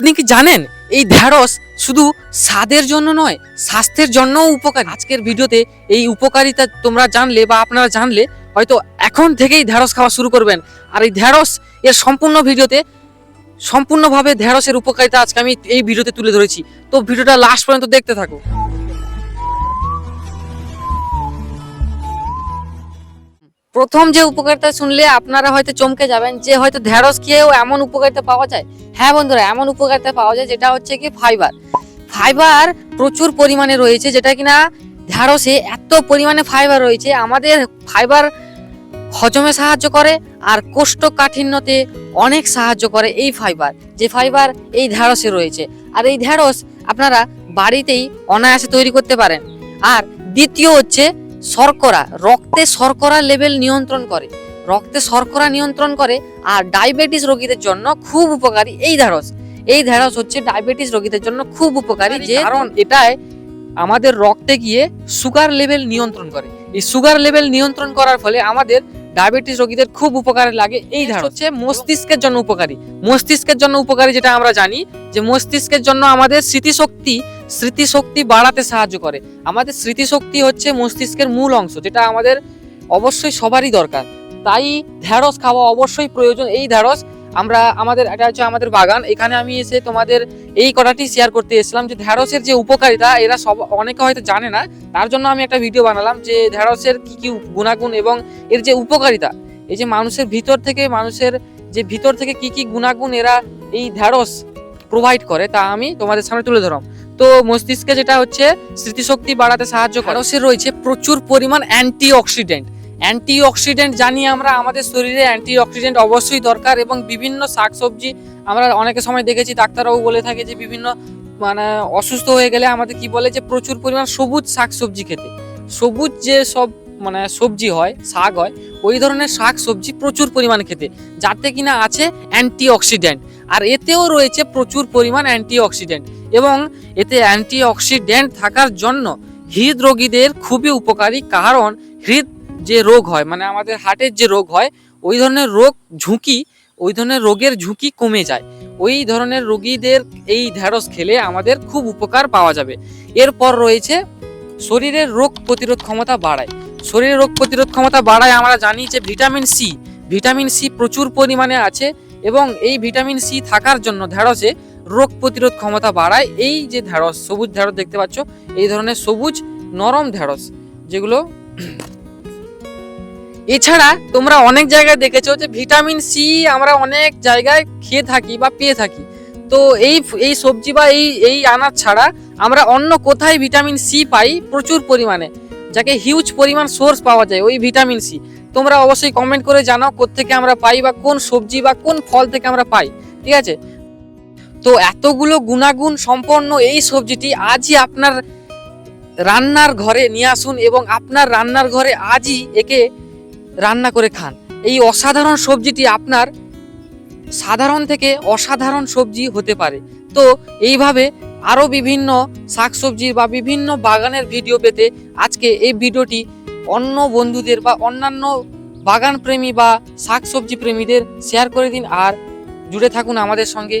আপনি কি জানেন? এই ঢ্যাঁড়স শুধু স্বাদের জন্য নয়, স্বাস্থ্যের জন্যও উপকার। আজকের ভিডিওতে এই উপকারিতা তোমরা জানলে বা আপনারা জানলে হয়তো এখন থেকেই ঢ্যাঁড়স খাওয়া শুরু করবেন। আর এই ঢ্যাঁড়স এর সম্পূর্ণ ভিডিওতে সম্পূর্ণভাবে ঢ্যাঁড়সের উপকারিতা আজকে আমি এই ভিডিওতে তুলে ধরেছি। তো ভিডিওটা লাস্ট পর্যন্ত দেখতে থাকো। প্রথম যে উপকারিতা শুনলে আপনারা হয়তো চমকে যাবেন যে হয়তো ঢ্যাঁড়স খেয়েও এমন উপকারিতা পাওয়া যায়। হ্যাঁ বন্ধুরা, এমন উপকারিতা পাওয়া যায় যেটা হচ্ছে কি ফাইবার। ফাইবার প্রচুর পরিমাণে রয়েছে, যেটা কিনা ঢ্যাঁড়সে এত পরিমাণে ফাইবার রয়েছে, আমাদের ফাইবার হজমে সাহায্য করে আর কোষ্ঠকাঠিন্যতে অনেক সাহায্য করে এই ফাইবার, যে ফাইবার এই ঢ্যাঁড়সে রয়েছে। আর এই ঢ্যাঁড়স আপনারা বাড়িতেই অনায়াসে তৈরি করতে পারেন। আর দ্বিতীয় হচ্ছে শর্করা রক্তে শর্করা লেভেল নিয়ন্ত্রণ করে। রক্তে শর্করা নিয়ন্ত্রণ করে আর ডায়াবেটিস রোগীদের জন্য খুব উপকারী এই ঢ্যাঁড়স এই ঢ্যাঁড়স হচ্ছে ডায়াবেটিস রোগীদের জন্য খুব উপকারী যে কারণ এটাই আমাদের রক্তে গিয়ে সুগার লেভেল নিয়ন্ত্রণ করে। এই সুগার লেভেল নিয়ন্ত্রণ করার ফলে আমাদের ডায়াবেটিস রোগীদের খুব উপকারে লাগে এই ঢ্যাঁড়স হচ্ছে মস্তিষ্কের জন্য উপকারী। মস্তিষ্কের জন্য উপকারী যেটা আমরা জানি যে মস্তিষ্কের জন্য আমাদের স্মৃতিশক্তি স্মৃতিশক্তি বাড়াতে সাহায্য করে। আমাদের স্মৃতিশক্তি হচ্ছে মস্তিষ্কের মূল অংশ, যেটা আমাদের অবশ্যই সবারই দরকার। তাই ঢ্যাঁড়স খাওয়া অবশ্যই প্রয়োজন। এই ঢ্যাঁড়স আমরা আমাদের, এটা হচ্ছে আমাদের বাগান। এখানে আমি এসে তোমাদের এই কটাটি শেয়ার করতে এসেছিলাম যে ঢ্যাঁড়সের যে উপকারিতা, এরা সব অনেকে হয়তো জানে না। তার জন্য আমি একটা ভিডিও বানালাম যে ঢ্যাঁড়সের কি কি গুণাগুণ এবং এর যে উপকারিতা। এই যে মানুষের ভিতর থেকে, মানুষের যে ভিতর থেকে কি কি গুণাগুণ এরা এই ঢ্যাঁড়স প্রোভাইড করে, তা আমি তোমাদের সামনে তুলে ধরলাম। তো মস্তিষ্কে যেটা হচ্ছে, স্মৃতিশক্তি বাড়াতে সাহায্য করে। সে রয়েছে প্রচুর পরিমাণ অ্যান্টি অক্সিডেন্ট অ্যান্টি অক্সিডেন্ট জানি আমরা, আমাদের শরীরে অ্যান্টি অক্সিডেন্ট অবশ্যই দরকার এবং বিভিন্ন শাকসবজি আমরা অনেকের সময় দেখেছি, ডাক্তারবাবু বলে থাকে যে বিভিন্ন মানে অসুস্থ হয়ে গেলে আমাদের কি বলে যে প্রচুর পরিমাণ সবুজ শাকসবজি খেতে। সবুজ যে সব মানে সবজি হয়, শাক হয়, ওই ধরনের শাক সবজি প্রচুর পরিমাণে খেতে। যাতে কিনা আছে অ্যান্টি অক্সিডেন্ট আর এতেও রয়েছে প্রচুর পরিমাণ অ্যান্টি অক্সিডেন্ট এবং এতে অ্যান্টি অক্সিডেন্ট থাকার জন্য হৃদরোগীদের খুবই উপকারী, কারণ হৃদ যে রোগ হয় মানে আমাদের হার্টের যে রোগ হয়, ওই ধরনের রোগ ঝুঁকি, ওই ধরনের রোগের ঝুঁকি কমে যায়। ওই ধরনের রোগীদের এই ঢ্যাঁড়স খেলে আমাদের খুব উপকার পাওয়া যাবে। এরপর রয়েছে শরীরের রোগ প্রতিরোধ ক্ষমতা বাড়ায়। শরীরের রোগ প্রতিরোধ ক্ষমতা বাড়ায় আমরা জানি যে ভিটামিন সি ভিটামিন সি প্রচুর পরিমাণে আছে এবং এই ভিটামিন সি থাকার জন্য ঢ্যাঁড়সে রোগ প্রতিরোধ ক্ষমতা বাড়ায়। এই যে ঢ্যাঁড়স সবুজ ঢ্যাঁড়স দেখতে পাচ্ছ, এই ধরনের সবুজ নরম ঢ্যাঁড়স যেগুলো এছাড়া তোমরা অনেক জায়গায় দেখেছ যে ভিটামিন সি আমরা অনেক জায়গায় খেয়ে থাকি বা পেয়ে থাকি। তো এই এই সবজি বা এই এই আনাজ ছাড়া আমরা অন্য কোথায় ভিটামিন সি পাই প্রচুর পরিমাণে, যাকে হিউজ পরিমাণ সোর্স পাওয়া যায়, ওই ভিটামিন সি। তোমরা অবশ্যই কমেন্ট করে জানাও কোত্থেকে আমরা পাই বা কোন সবজি বা কোন ফল থেকে আমরা পাই, ঠিক আছে? তো এতগুলো গুণাগুণ সম্পন্ন এই সবজিটি আজই আপনার রান্নার ঘরে নিয়ে আসুন এবং আপনার রান্নার ঘরে আজই একে রান্না করে খান। এই অসাধারণ সবজিটি আপনার সাধারণ থেকে অসাধারণ সবজি হতে পারে। তো এইভাবে আরও বিভিন্ন শাকসবজির বা বিভিন্ন বাগানের ভিডিও পেতে আজকে এই ভিডিওটি অন্য বন্ধুদের বা অন্যান্য বাগান প্রেমী বা শাকসবজি প্রেমীদের শেয়ার করে দিন আর জুড়ে থাকুন আমাদের সঙ্গে।